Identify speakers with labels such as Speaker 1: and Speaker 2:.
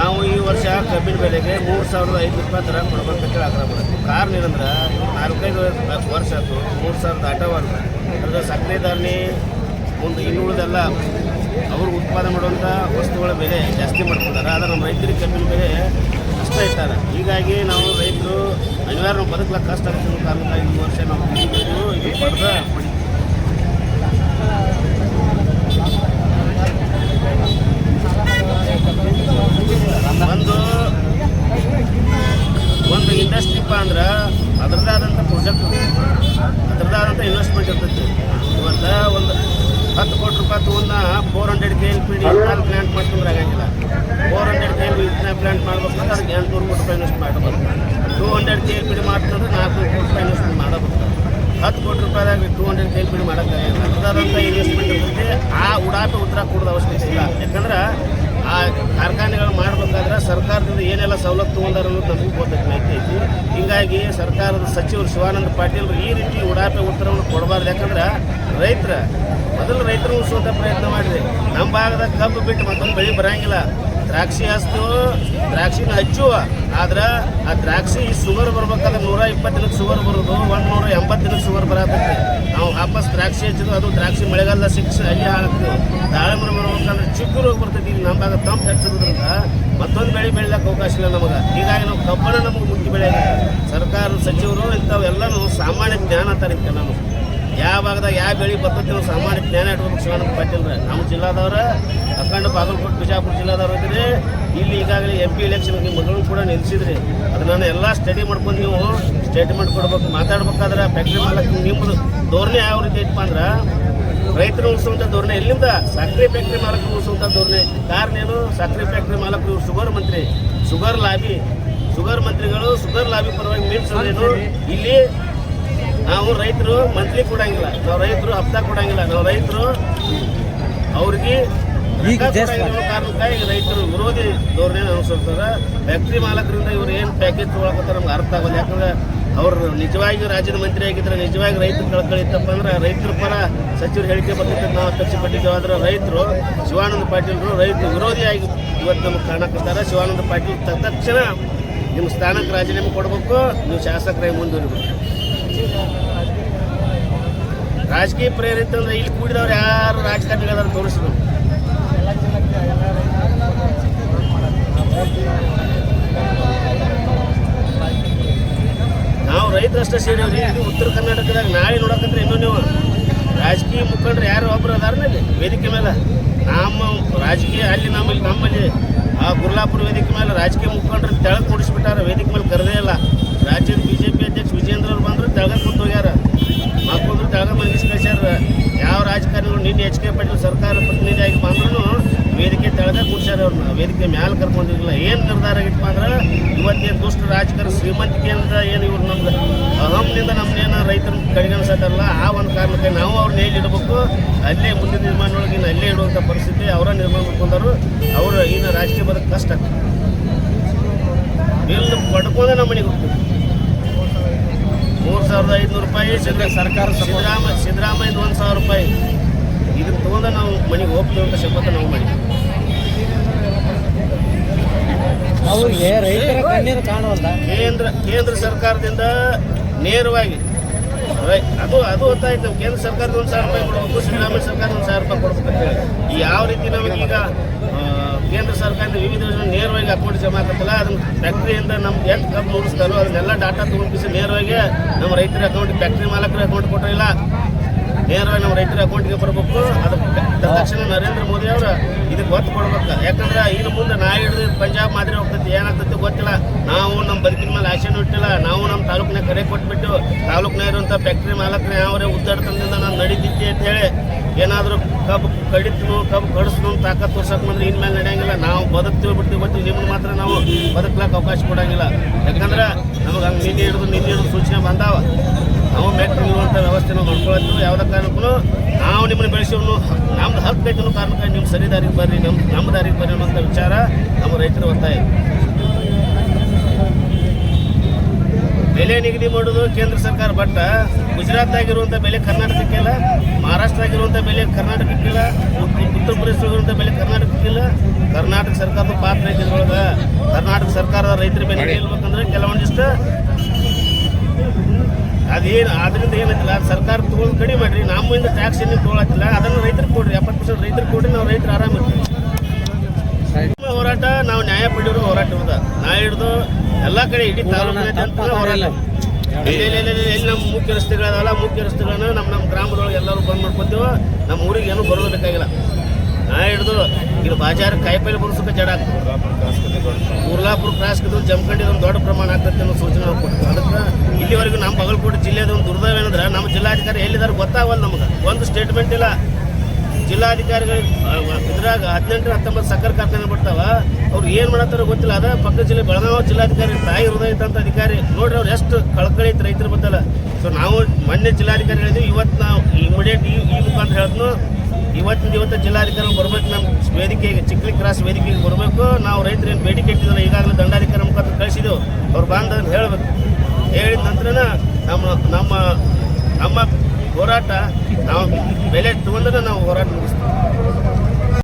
Speaker 1: ನಾವು ಈ ವರ್ಷ ಕಬ್ಬಿನ ಬೆಲೆಗೆ ಮೂರು ಸಾವಿರದ ಐದು ರೂಪಾಯಿ ದರ ಕೊಡ್ಬೇಕಂತ ಆಗ್ರಹ ಮಾಡ್ತೀವಿ ಕಾರಣ ಏನಂದ್ರೆ ನಾಲ್ಕೈದು ವರ್ಷ ಆಯ್ತು ಮೂರು ಸಾವಿರದ ಆಟವಲ್ಲ ಅದರ ಸಕ್ಕರೆ ಧಾರಣೆ ಒಂದು ಇನ್ನುಳಿದೆಲ್ಲ ಅವರು ಉತ್ಪಾದನೆ ಮಾಡುವಂಥ ವಸ್ತುಗಳ ಬೆಲೆ ಜಾಸ್ತಿ ಮಾಡ್ಕೊಳ್ತಾರೆ ಆದರೆ ನಮ್ಮ ರೈತರಿಗೆ ಕಬ್ಬಿನ ಬೆಲೆ ಕಷ್ಟ ಇರ್ತಾರೆ ಹೀಗಾಗಿ ನಾವು ರೈತರು ಅನಿವಾರ್ಯ ಬದುಕಲಕ್ಕೆ ಕಷ್ಟ ಆಗ್ತಿರೋ ಕಾರಣ ಈ ವರ್ಷ ನಾವು ಇದು ಪಡೆದ ಒಂದು ಒಂದು ಇಂಡಸ್ಟ್ರಿಪ್ಪ ಅಂದ್ರೆ ಅದರದ್ದೇ ಆದಂಥ ಪ್ರಾಜೆಕ್ಟ್ ಅದರದ್ದೇ ಆದಂಥ ಇನ್ವೆಸ್ಟ್ಮೆಂಟ್ ಇರ್ತೈತಿ. ಇವತ್ತು ಒಂದು ಹತ್ತು ಕೋಟಿ ರೂಪಾಯಿ ತೊಗೊಂಡ four hundred K L P D plant plant ಮಾಡ್ಕೊಂಡ್ರೆ ಆಗಂಗಿಲ್ಲ four hundred K L P ethanol plant ಮಾಡ್ಬೇಕಂದ್ರೆ ಅದಕ್ಕೆ ಎಂಟುನೂರು ಕೋಟಿ ರೂಪಾಯಿ ಇನ್ವೆಸ್ಟ್ ಮಾಡಬೇಕು two hundred K L P D ಮಾಡ್ತಂದ್ರೆ ನಾಲ್ಕು ಕೋಟಿ ರೂಪಾಯಿ ಇನ್ವೆಸ್ಟ್ ಮಾಡಬೇಕು ಹತ್ತು ಕೋಟಿ ರೂಪಾಯಿದಾಗ two hundred K L P D ಮಾಡೋಕ್ಕಾಗಿಲ್ಲ. ಅದರದಂಥ ಇನ್ವೆಸ್ಟ್ಮೆಂಟ್ ಇರ್ತೈತಿ. ಆ ಉಡಾಪೆ ಉತ್ತರ ಕೊಡೋದು ಅವಶ್ಯಕತೆ ಇಲ್ಲ. ಯಾಕಂದ್ರೆ ಆ ಕಾರ್ಖಾನೆಗಳು ಮಾಡಬೇಕಾದ್ರೆ ಸರ್ಕಾರದಿಂದ ಏನೆಲ್ಲ ಸವಲತ್ತು ತೊಗೊಂಡಾರ ಅನ್ನೋದು ನಮಗೆ ಗೊತ್ತೈತಿ ಮಾಹಿತಿ ಐತಿ. ಹೀಗಾಗಿ ಸರ್ಕಾರದ ಸಚಿವರು ಶಿವಾನಂದ ಪಾಟೀಲ್ ಈ ರೀತಿ ಉಡಾಪೆ ಉತ್ತರವನ್ನು ಕೊಡಬಾರ್ದು. ಯಾಕಂದ್ರೆ ರೈತರ, ಮೊದಲು ರೈತರು ಉಳಿಸುವಂಥ ಪ್ರಯತ್ನ ಮಾಡಿರಿ ನಮ್ಮ ಭಾಗದಾಗ ಕಬ್ಬು ಬಿಟ್ಟು ಮತ್ತೊಂದು ಬೆಳೆ ಬರಂಗಿಲ್ಲ. ದ್ರಾಕ್ಷಿ ಹಚ್ತು ದ್ರಾಕ್ಷಿನ ಹಚ್ಚುವ. ಆದ್ರೆ ಆ ದ್ರಾಕ್ಷಿ ಶುಗರ್ ಬರ್ಬೇಕಾದ್ರೆ ನೂರ ಇಪ್ಪತ್ತು ದಿನಕ್ಕೆ ಶುಗರ್ ಬರೋದು ಒಂದು ನೂರ ಎಂಬತ್ತು ದಿನಕ್ಕೆ ಶುಗರ್ ಬರಾಕತ್ತೆ ನಾವು ವಾಪಸ್ ದ್ರಾಕ್ಷಿ ಹಚ್ಚಿದ್ರು ಅದು ದ್ರಾಕ್ಷಿ ಮಳೆಗಾಲದ ಶಿಕ್ಷೆ ಅಲ್ಲಿ ಆಗುತ್ತೆ ದಾಳಿಂಬೆ ಬರ್ಬೇಕಂದ್ರೆ ಚಿಕ್ಕ ರೋಗ ಬರ್ತೈತಿ ಈಗ ನಮ್ಮ ಭಾಗ ತಂಪು ಹೆಚ್ಚೋದ್ರಿಂದ ಮತ್ತೊಂದು ಬೆಳೆ ಬೆಳಿಲಕ್ಕೆ ಅವಕಾಶ ಇಲ್ಲ ನಮಗೆ. ಹೀಗಾಗಿ ನಾವು ಕಬ್ಬನ ನಮಗೆ ಮುಖ್ಯ ಬೆಳೆ ಸರ್ಕಾರ, ಸಚಿವರು ಇಂಥವೆಲ್ಲನೂ ಸಾಮಾನ್ಯ ಜ್ಞಾನ ಅಂತಾರೆ ನಾವು. ಯಾವ ಭಾಗದಾಗ ಯಾವ ಬೆಳೆ ಬರ್ತೈತಿ ನಾವು ಸಾಮಾನ್ಯ ಜ್ಞಾನ ಇಟ್ಬೇಕು ಶಿವಾನಂದ ಪಾಟೀಲ್ ನಮ್ಮ ಜಿಲ್ಲಾದವ್ರ, ಅಖಂಡ ಬಾಗಲಕೋಟೆ, ಬಿಜಾಪುರ ಜಿಲ್ಲಾದವ್ರು ಇದ್ರಿ, ಇಲ್ಲಿ ಈಗಾಗಲೇ ಎಂ ಪಿ ಎಲೆಕ್ಷನ್ ಮಗಳನ್ನು ಕೂಡ ನಿಲ್ಲಿಸಿದ್ರಿ ಅದನ್ನ ಎಲ್ಲ ಸ್ಟಡಿ ಮಾಡ್ಕೊಂಡು ನೀವು ಸ್ಟೇಟ್ಮೆಂಟ್ ಕೊಡ್ಬೇಕು, ಮಾತಾಡ್ಬೇಕಾದ್ರೆ ಫ್ಯಾಕ್ಟ್ರಿ ಮಾಡಕ್ಕೆ ನಿಮ್ಮದು ಧೋರಣೆ ಯಾವ ರೀತಿ ಐತಪ್ಪ ರೈತರು ಉಳಿಸುವಂಥ ಧೋರಣೆ ಎಲ್ಲಿಂದ ಸಕ್ಕರೆ ಫ್ಯಾಕ್ಟ್ರಿ ಮಾಲಕರು ಉಳಿಸುವಂಥ ಧೋರಣೆ. ಕಾರಣ ಏನು? ಸಕ್ಕರೆ ಫ್ಯಾಕ್ಟ್ರಿ ಮಾಲಕರು ಶುಗರ್ ಮಂತ್ರಿ. Sugar lobby. ಶುಗರ್ ಮಂತ್ರಿಗಳು ಶುಗರ್ ಲಾಬಿ ಪರವಾಗಿ ಮೀನ್ಸೋದೇನು ಇಲ್ಲಿ ನಾವು ರೈತರು ಮಂತ್ಲಿ ಕೊಡಂಗಿಲ್ಲ. ನಾವು ರೈತರು ಹಪ್ತಾ ಕೊಡಂಗಿಲ್ಲ. ನಾವು ರೈತರು ಅವ್ರಿಗೆ
Speaker 2: ಈಗ
Speaker 1: ಕೊಡಂಗಿಲ್ಲ ಅನ್ನೋ ಕಾರಣಕ್ಕಾಗಿ ವಿರೋಧಿ ವಿರೋಧಿ ಧೋರಣೆ ಅನುಸರಿಸ್ತಾರೆ. ಫ್ಯಾಕ್ಟ್ರಿ ಮಾಲಕರಿಂದ ಇವ್ರು ಏನು ಪ್ಯಾಕೇಜ್ ತೊಗೊಳಕತ್ತಾರ ನಮ್ಗೆ ಅರ್ಥ ಆಗೋಲ್ಲ ಯಾಕಂದ್ರೆ ಅವ್ರು ನಿಜವಾಗಿ ರಾಜ್ಯದ ಮಂತ್ರಿ ಆಗಿದ್ರೆ ನಿಜವಾಗಿ ರೈತರು ಕಳ್ಕೊಳ್ಳಿತ್ತಪ್ಪ ಅಂದ್ರೆ ರೈತರ ಪರ ಸಚಿವರು ಹೇಳಿಕೆ ಬರ್ತಿತ್ತು ನಾವು ಪಟ್ಟಿದ್ದೇವೆ ಆದ್ರೆ ರೈತರು, ಶಿವಾನಂದ ಪಾಟೀಲ್ರು ರೈತ ವಿರೋಧಿಯಾಗಿ ಇವತ್ತು ನಮಗೆ ಕಾಣಕತ್ತಾರೆ ಶಿವಾನಂದ ಪಾಟೀಲ್ ತಕ್ಷಣ ನಿಮ್ಮ ಸ್ಥಾನಕ್ಕೆ ರಾಜೀನಾಮೆ ಕೊಡಬೇಕು. ನೀವು ಶಾಸಕರಾಗಿ ಮುಂದುವರಿಬೇಕು. ರಾಜಕೀಯ ಪ್ರೇರಿತ ಅಂದ್ರೆ ಇಲ್ಲಿ ಕೂಡಿದವ್ರು ಯಾರು ರಾಜಕಾರಣಿಗಳಾದ್ರು ತೋರಿಸಿದ್ರು ನಾವು ರೈತರಷ್ಟೇ ಸೇರಿವ್ರಿ ಇದು ಉತ್ತರ ಕರ್ನಾಟಕದಾಗ ನಾಳೆ ನೋಡಕಂದ್ರೆ ಇನ್ನೂ ನೀವು. ರಾಜಕೀಯ ಮುಖಂಡರು ಯಾರು ಒಬ್ರು ಅದಾರಲ್ಲಿ ವೇದಿಕೆ ಮೇಲೆ ನಮ್ಮ ರಾಜಕೀಯ ಅಲ್ಲಿ ನಮ್ಮಲ್ಲಿ ನಮ್ಮಲ್ಲಿ. ಆ ಗುರ್ಲಾಪುರ ವೇದಿಕೆ ಮೇಲೆ ರಾಜಕೀಯ ಮುಖಂಡರು ತೆಳಗ ಕೂಡಿಸ್ಬಿಟ್ಟಾರ. ವೇದಿಕೆ ಮೇಲೆ ಕರೆದೇ ಇಲ್ಲ. ರಾಜ್ಯದ ಬಿ ಜೆ ಪಿ ಅಧ್ಯಕ್ಷ ವಿಜೇಂದ್ರ ಅವ್ರು ಬಂದ್ರು ತೆಳಗ ಕೂತು ಹೋಗ್ಯಾರ. ಮಕ್ಕಳು ತೆಳಗ ಮಂಗಿಸ್ಕೊಳ್ಸ್ಯಾರ ಯಾವ ರಾಜಕಾರಣಿಗಳು ನಿನ್ನೆ ಎಚ್ ಕೆ ಪಾಟೀಲ್ ಸರ್ಕಾರ ಪ್ರತಿನಿಧಿಯಾಗಿ ಬಂದ್ರು ವೇದಿಕೆ ತೆಳಗ ಕೂಡ್ಸ್ಯಾರ ಅವ್ರನ್ನ ವೇದಿಕೆ ಮ್ಯಾಲೆ ಕರ್ಕೊಂಡಿರಲಿಲ್ಲ. ಏನು ನಿರ್ಧಾರ ಅಂದ್ರೆ ಇವತ್ತೇನು ದುಷ್ಟ ರಾಜಕಾರಣ ಶ್ರೀಮಂತಿಕೆಯಿಂದ ಏನು ಇವ್ರು ನಮ್ದು? ಅಹಂನಿಂದ ನಮ್ಮನ್ನೇನು ರೈತರು ಕಡೆಗಣಿಸೋದಲ್ಲ ಆ ಒಂದು ಕಾರಣಕ್ಕೆ ನಾವು ಅವ್ರನ್ನ ಹೇಳಿ ಇಡಬೇಕು? ಅಲ್ಲೇ ಮುಂದಿನ ನಿರ್ಮಾಣದೊಳಗೆ ಇನ್ನು ಅಲ್ಲೇ ಇಡುವಂಥ ಪರಿಸ್ಥಿತಿ ಅವರ ನಿರ್ಮಾಣ ಮಾಡ್ಕೊಂಡರು ಅವರು ಇನ್ನು ರಾಜಕೀಯ ಬರೋದು ಕಷ್ಟ. ಆಗ್ತದೆ ಪಡ್ಕೊಂಡೇ ಪಡ್ಕೊಂಡೆ ನಮ್ಮ ಮನೆಗೆ ಹೋಗ್ತೀವಿ. ಮೂರು ಸಾವಿರದ ಐದುನೂರು ರೂಪಾಯಿ ಸಿದ್ದ-
Speaker 2: ಸರ್ಕಾರ
Speaker 1: ಸಿದ್ದರಾಮ ಸಿದ್ದರಾಮಯ್ಯ ಒಂದು ಸಾವಿರ ರೂಪಾಯಿ. ಇದನ್ನ ತಗೊಂಡ ನಾವು ಮನೆಗೆ ಹೋಗ್ತೀವಿ ಅಂತ ಶಪಥ ನಾವು ಮಾಡಿದ್ವಿ.
Speaker 2: ಅವ್ರಿಗೆ ರೈತರ ಕಣ್ಣೀರು ಕಾಣುವಲ್ಲ
Speaker 1: ಕೇಂದ್ರ ಕೇಂದ್ರ ಸರ್ಕಾರದಿಂದ ನೇರವಾಗಿ. ಅದು ಅದು ಗೊತ್ತಾಯ್ತು. ಕೇಂದ್ರ ಸರ್ಕಾರದ ಒಂದು ಸಾವಿರ ರೂಪಾಯಿ ಕೊಡಬೇಕು, ಸಿದ್ದರಾಮಯ್ಯ ಸರ್ಕಾರದ ಒಂದು ಸಾವಿರ ರೂಪಾಯಿ ಕೊಡಬೇಕು ಅಂತ ಹೇಳಿ. ಈ ಯಾವ ರೀತಿ ನಮಗೆ ಈಗ ಕೇಂದ್ರ ಸರ್ಕಾರದ ವಿವಿಧ ಯೋಜನೆ ನೇರವಾಗಿ ಅಕೌಂಟ್ ಜಮಾ ಆಗತ್ತಲ್ಲ, ಅದನ್ನ ಫ್ಯಾಕ್ಟ್ರಿಯಿಂದ ನಮ್ಗೆ ಎಷ್ಟು ಕಬ್ಬು ಮುಗಿಸ್ತಾರೋ ಅದನ್ನೆಲ್ಲ ಡಾಟಾ ತೊಗೊಂಡಿಸಿ ನೇರವಾಗಿ ನಮ್ಮ ರೈತರ ಅಕೌಂಟ್ ಫ್ಯಾಕ್ಟ್ರಿ ಮಾಲಕರ ಅಕೌಂಟ್ ಕೊಟ್ಟಿಲ್ಲ ನೇರವಾಗಿ ನಮ್ಮ ರೈತರ ಅಕೌಂಟ್ಗೆ ಬರಬೇಕು. ಅದಕ್ಕೆ ತಕ್ಷಣ ನರೇಂದ್ರ ಮೋದಿ ಅವರು ಇದಕ್ಕೆ ಒತ್ತು ಕೊಡ್ಬೇಕು. ಯಾಕಂದ್ರೆ ಇನ್ನು ಮುಂದೆ ನಾ ಹಿಡಿದು ಪಂಜಾಬ್ ಮಾದರಿ ಹೋಗ್ತೈತಿ, ಏನಾಗ್ತೈತಿ ಗೊತ್ತಿಲ್ಲ. ನಾವು ನಮ್ಮ ಬದುಕಿನ ಮೇಲೆ ಆಸೆನೂ ಇಟ್ಟಿಲ್ಲ. ನಾವು ನಮ್ಮ ತಾಲೂಕಿನ ಕರೆ ಕೊಟ್ಬಿಟ್ಟು ತಾಲೂಕಿನ ಇರುವಂಥ ಫ್ಯಾಕ್ಟ್ರಿ ಮಾಲಕರು ಉದ್ದಾಡ ತಂದಿಂದ ನಾನು ನಡೀತಿದ್ದೆ ಅಂತ ಹೇಳಿ ಏನಾದರೂ ಕಬ್ಬು ಕಡಿತನು, ಕಬ್ಬು ಕಡಿಸ್ನು ತಾಕತ್ ತೋರ್ಸಕ್ ಬಂದ್ರೆ ಇನ್ಮೇಲೆ ನಡೆಯಂಗಿಲ್ಲ. ನಾವು ಬದುಕ್ತೀವಿ ಬಿಡ್ತೀವಿ ಗೊತ್ತಿ ನಿಮ್ಗೆ ಮಾತ್ರ ನಾವು ಬದುಕ್ಲಾಕ ಅವಕಾಶ ಕೊಡಂಗಿಲ್ಲ. ಯಾಕಂದ್ರೆ ನಮಗೆ ಹಂಗೆ ನಿನ್ನೆ ಹಿಡಿದು ನಿನ್ನೆ ಹಿಡಿದು ಸೂಚನೆ ಬಂದಾವ. ನಾವು ಬೆಟ್ಟ ಇರುವಂಥ ವ್ಯವಸ್ಥೆ ನಾವು ನೋಡ್ಕೊಳ್ತೀವಿ ಯಾವುದೇ ಕಾರಣಕ್ಕೂ ನಾವು ನಿಮ್ಮನ್ನು ಬೆಳೆಸೋನು, ನಮ್ದು ಹಕ್ಕು ಬೇಕು ಅನ್ನೋ ಕಾರಣಕ್ಕೆ ನಿಮ್ಮ ಸರಿ ದಾರಿಗೆ ಬರ್ರಿ ನಮ್ಮ ನಮ್ಮ ದಾರಿಗೆ ಬರ್ರಿ ಅನ್ನೋಂಥ ವಿಚಾರ ನಮ್ಮ ರೈತರ ಒತ್ತಾಯ ಬೆಲೆ ನಿಗದಿ ಮಾಡೋದು ಕೇಂದ್ರ ಸರ್ಕಾರ ಬಟ್ ಗುಜರಾತ್ನಾಗಿರುವಂಥ ಬೆಲೆ ಕರ್ನಾಟಕಕ್ಕಿಲ್ಲ ಮಹಾರಾಷ್ಟ್ರದಾಗಿರುವಂಥ ಬೆಲೆ ಕರ್ನಾಟಕಕ್ಕಿಲ್ಲ ಉತ್ತರ ಪ್ರದೇಶದಾಗಿರುವಂಥ ಬೆಲೆ ಕರ್ನಾಟಕಕ್ಕಿಲ್ಲ ಕರ್ನಾಟಕ ಸರ್ಕಾರದ ಪಾತ್ರ ಐತಿ ಇದ್ರೊಳಗೆ. ಕರ್ನಾಟಕ ಸರ್ಕಾರದ ರೈತರ ಬೆಲೆ ನಿಲ್ಬೇಕಂದ್ರೆ ಕೆಲವೊಂದಿಷ್ಟು ಅದೇನು ಅದರಿಂದ ಏನೈತಿಲ್ಲ ಸರ್ಕಾರ ತೊಗೊಳೋದು ಕಡಿಮೆ ಮಾಡ್ರಿ ನಮ್ಮಿಂದ ಟ್ಯಾಕ್ಸ್ ಏನು ತೊಗೊಳತ್ತಿಲ್ಲ ಅದನ್ನು ರೈತರಿಗೆ ಕೊಡ್ರಿ ಎಪ್ಪತ್ತು ಪರ್ಸೆಂಟ್ ರೈತರಿಗೆ ಕೊಡ್ರಿ ನಾವು ರೈತರು ಆರಾಮಿರ್ತೀವಿ ಹೋರಾಟ ನಾವು ನ್ಯಾಯ ಪಡೆಯೋರು ಹೋರಾಟ ಇರೋದ. ನಾ ಹಿಡಿದು ಎಲ್ಲ ಕಡೆ ಇಡೀ ತಾಲೂಕಿನ ಹೋರಾಟ ಎಲ್ಲಿ ನಮ್ಮ ಮುಖ್ಯ ರಸ್ತೆಗಳಲ್ಲ ಮುಖ್ಯ ರಸ್ತೆಗಳನ್ನ ನಮ್ಮ ನಮ್ಮ ಗ್ರಾಮದೊಳಗೆ ಎಲ್ಲರೂ ಬಂದ್ ಮಾಡ್ಕೊತೀವೋ ನಮ್ಮ ಊರಿಗೆ ಏನು ಬರೋದು ಬೇಕಾಗಿಲ್ಲ ನಾ ಹಿಡಿದು ಇದು ಬಾಜಾರ್ ಕಾಯಿಪಲ್ಲೆ ಬರೋಸಕ್ಕೆ ಜಡ ಆಗ್ತದೆ. ಕುರ್ಲಾಪುರ ಕ್ರಾಸ್ ಜಮಖಂಡಿ ಒಂದು ದೊಡ್ಡ ಪ್ರಮಾಣ ಆಗ್ತದೆ ಅನ್ನೋ ಸೂಚನೆ ಕೊಡ್ತೀವಿ ಅದಕ್ಕೆ ಇಲ್ಲಿವರೆಗೂ ನಮ್ಮ ಬಾಗಲಕೋಟೆ ಜಿಲ್ಲೆದ ಒಂದು ದುರ್ದೈವ ಏನಂದ್ರೆ ನಮ್ಮ ಜಿಲ್ಲಾಧಿಕಾರಿ ಎಲ್ಲಿದ್ದಾರೆ ಗೊತ್ತಾಗಲ್ಲ ನಮಗೆ. ಒಂದು ಸ್ಟೇಟ್ಮೆಂಟ್ ಇಲ್ಲ. ಜಿಲ್ಲಾಧಿಕಾರಿಗಳು ಇದ್ರಾಗ ಹದಿನೆಂಟು ಹತ್ತೊಂಬತ್ತು ಸಕ್ಕರೆ ಕಾರ್ಖಾನೆ ಬಿಡ್ತಾವ. ಅವ್ರು ಏನು ಮಾಡತ್ತಾರೋ ಗೊತ್ತಿಲ್ಲ. ಅದ ಪಕ್ಕದ ಜಿಲ್ಲೆ ಬೆಳಗಾವಿ ಜಿಲ್ಲಾಧಿಕಾರಿ ತಾಯಿ ಹೃದಯ ಇದ್ದಂಥ ಅಧಿಕಾರಿ. ನೋಡ್ರಿ ಅವ್ರು ಎಷ್ಟು ಕಳಕಳಿ ಐತೆ ರೈತರ ಬದ್ದಲ್ಲ ಸೊ ನಾವು ಮೊನ್ನೆ ಜಿಲ್ಲಾಧಿಕಾರಿ ಹೇಳಿದ್ವಿ ಇವತ್ತು ನಾವು ಇಮಿಡಿಯೇಟ್ ಈ ಈ ಮುಖಾಂತರ ಹೇಳಿದ್ನು. ಇವತ್ತಿನ ಇವತ್ತು ಜಿಲ್ಲಾಧಿಕಾರಿ ಬರಬೇಕು ನಮ್ಮ ವೇದಿಕೆಗೆ ಚಿಕ್ಕಲಿ ಕ್ರಾಸ್ ವೇದಿಕೆಗೆ ಬರಬೇಕು. ನಾವು ರೈತರು ಏನು ಬೇಡಿಕೆ ಇಟ್ಟಿದ್ದಲ್ಲ ಈಗಾಗಲೇ ದಂಡಾಧಿಕಾರಿ ಮುಖಾಂತರ ಕಳಿಸಿದೆವು. ಅವ್ರು ಬಾಂಧವ್ರು ಹೇಳಬೇಕು. ಹೇಳಿದ ನಂತರನ ನಮ್ಮ ನಮ್ಮ ನಮ್ಮ ಹೋರಾಟ ನಾವು ಬೆಲೆ ತಗೊಂಡ್ರೆ ನಾವು ಹೋರಾಟ ಮುಗಿಸ್ತೀವಿ